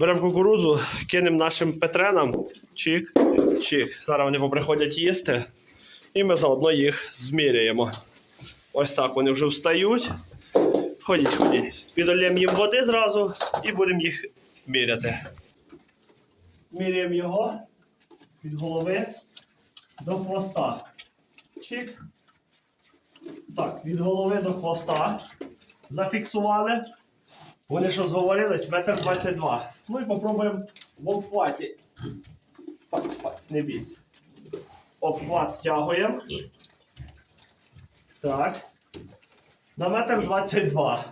Беремо кукурудзу, кинемо нашим петренам. Чик, чик. Зараз вони поприходять їсти. І ми заодно їх зміряємо. Ось так вони вже встають. Ходіть, ходіть. Підольємо їм води зразу і будемо їх міряти. Міряємо його від голови до хвоста. Чик. Так, від голови до хвоста. Зафіксували. Вони що зговорились? Метр 22. Ну і попробуємо в обхваті. Не бійся. Обхват стягуємо. Так. На метр 22.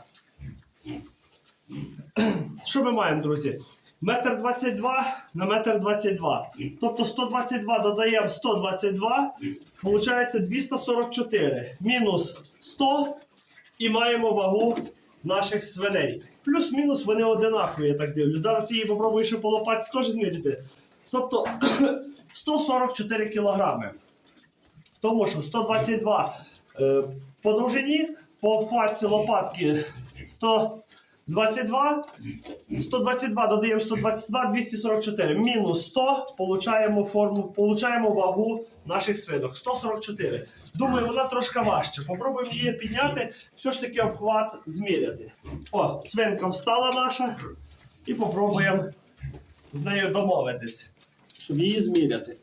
Що ми маємо, друзі? Метр 22 на метр 22. Тобто 122 додаємо 122, виходить 244. Мінус 100 і маємо вагу наших свиней. Плюс-мінус вони одинакові, я так дивлю. Зараз її попробую ще по лопатці теж змірити. Тобто 144 кілограми. Тому що 122 е, по довжині, по обхватці лопатки 122, 122 додаємо 122, 244. Мінус 100, получаємо форму, получаємо вагу наших свинок. 144. Думаю, вона трошки важче. Попробуємо її підняти, все ж таки обхват зміряти. О, свинка встала наша. І попробуємо з нею домовитись, щоб її зміряти.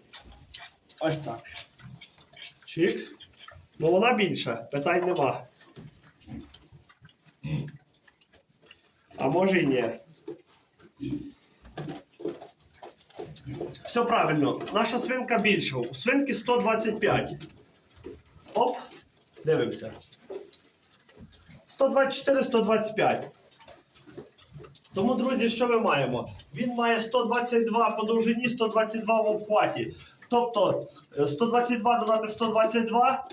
Ось так. Чик. Ну вона більша, питань нема. А може і ні. Все правильно. Наша свинка більша. У свинки 125. Оп. Дивимося. 124-125. Тому, друзі, що ми маємо? Він має 122 по довжині, 122 в обхваті. Тобто е, 122 додати 122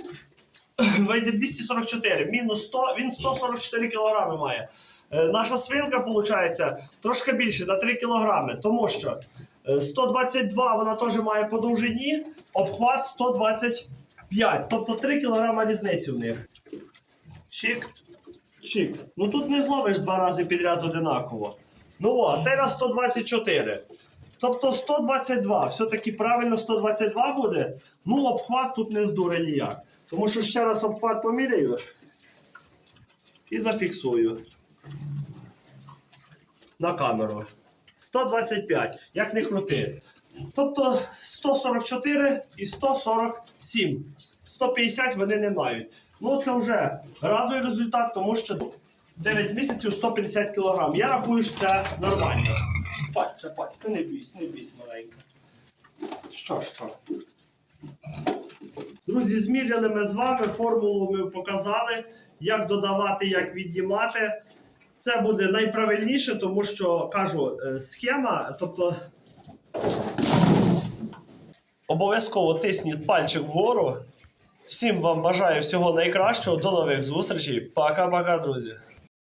вийде 244. Мінус 100, він 144 кілограми має. Е, Наша свинка, виходить, трошки більше на 3 кілограми, тому що е, 122 вона теж має по довжині, обхват 125. Тобто 3 кілограма різниці в них. Чик. Чик. Ну тут не зловиш два рази підряд одинаково. Ну о, цей раз 124. Тобто 122. Все-таки правильно 122 буде. Ну, обхват тут не здуре ніяк. Тому що ще раз обхват поміряю і зафіксую на камеру. 125, як не крути. Тобто 144 і 147. 150 вони не мають. Ну це вже радує результат, тому що 9 місяців 150 кг. Я рахую, що це нормально. Паць, паць, не бійся, не бійся, маленька. Що, що? Друзі, зміряли ми з вами, формулу ми показали, як додавати, як віднімати. Це буде найправильніше, тому що кажу, е, схема, тобто. Обов'язково тисніть пальчик вгору. Всім вам бажаю всього найкращого. До нових зустрічей. Пока-пока, друзі.